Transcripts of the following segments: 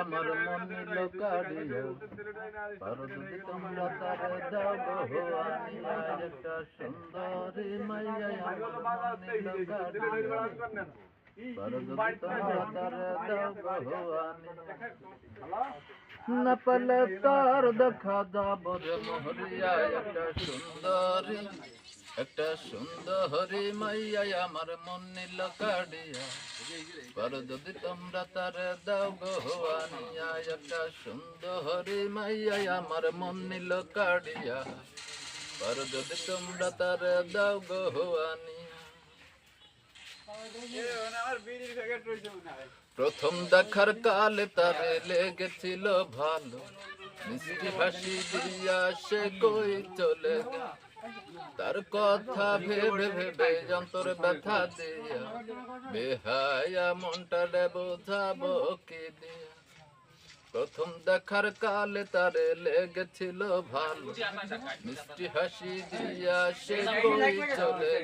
আমার মন কাড়িয়া পারো যদি তোমরা তারে দাও গো আনিয়া একটা সুন্দরী মাইয়া আমার মন পেলে তার দেখা যাব রে মোহরিয়া একটা সুন্দরী একটা সুন্দরী মাইয়া আমার মন নিল কাড়িয়া। পর যদি তোমরা তার দাও গো আনিয়া একটা সুন্দরী মাইয়া আমার মন নিল কাড়িয়া। পর যদি তোমরা তার দাও গো আনিয়া প্রথম দেখার কালে তারে লেগেছিল ভালো। মিষ্টি হাসি দিয়া সে কই চলে গেল। তার কথা ভেবে ভেবে যন্তর ব্যথা দিয়া। বেহায়া মনটারে বোঝাবো কি দিয়া। প্রথম দেখার কালে তারে লেগেছিল ভালো। মিষ্টি হাসি দিয়া সে চলে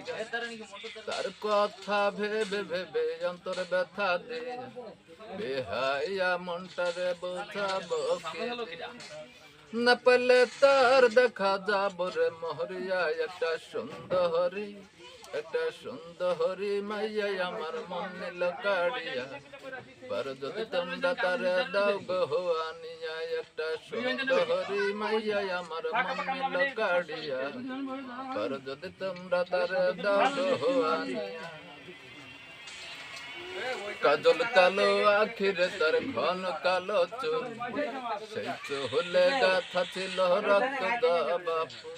তার কথা ভেবে ভেবে অন্তর ব্যথা দিয়া। বেহায়া মনটারে বোঝাবো? না পেলে তার দেখা যাব রে মোহরিয়া, একটা সুন্দরী একটা সুন্দরী মাইয়া আমার মন নিল কাড়িয়া পর যদি তোমরা তারে দাও গো আনিয়া একটা সুন্দরী মাইয়া আমার মন নিল কাড়িয়া পর যদি তোমরা তারে দাও গো আনিয়া কাজল কালো আখির তার ঘন কালো চুল। সেই চোহলে গাথা ছিল রক্ত বাপু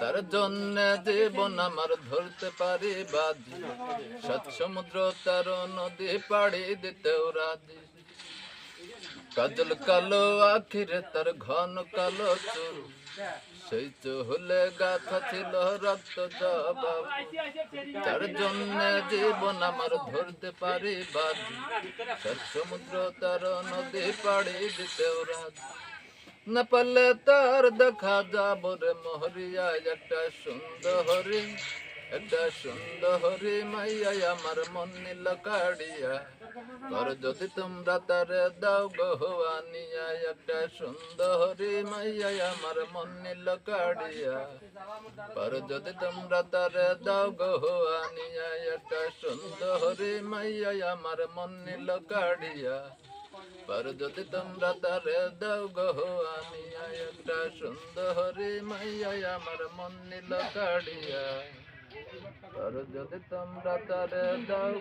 তার জন্য জীবন আমার ধরতে পারি বাদি সাত সমুদ্র তার নদী পাড়ি দিতেও রাজি। কাজল কালো আখিরে তার ঘন কালো চুল। সেই চুলে গাথা ছিল রক্ত তার জন্য জীবন আমার ধরতে পারি সাত সমুদ্র তার নদী পাড়ি দিতেও রাজি। না পারলে তার দেখা যাব রে মোহরিয়া, একটা সুন্দরী একটা সুন্দরী মাইয়া, আমার মন নিল কাড়িয়া। আর যদি তোমরা তারে দাও গো আনিয়া একটা সুন্দরী মাইয়া, আমার মন নিল কাড়িয়া। আর যদি তোমরা তারে দাও গো আনিয়া একটা সুন্দরী মাইয়া, আমার মন নিল কাড়িয়া। আর যদি তোমরা তারে দাও গো আনিয়া একটা সুন্দরী মাইয়া, আমার মন নিল কাড়িয়া। আর যদি তোমরা তারে দাও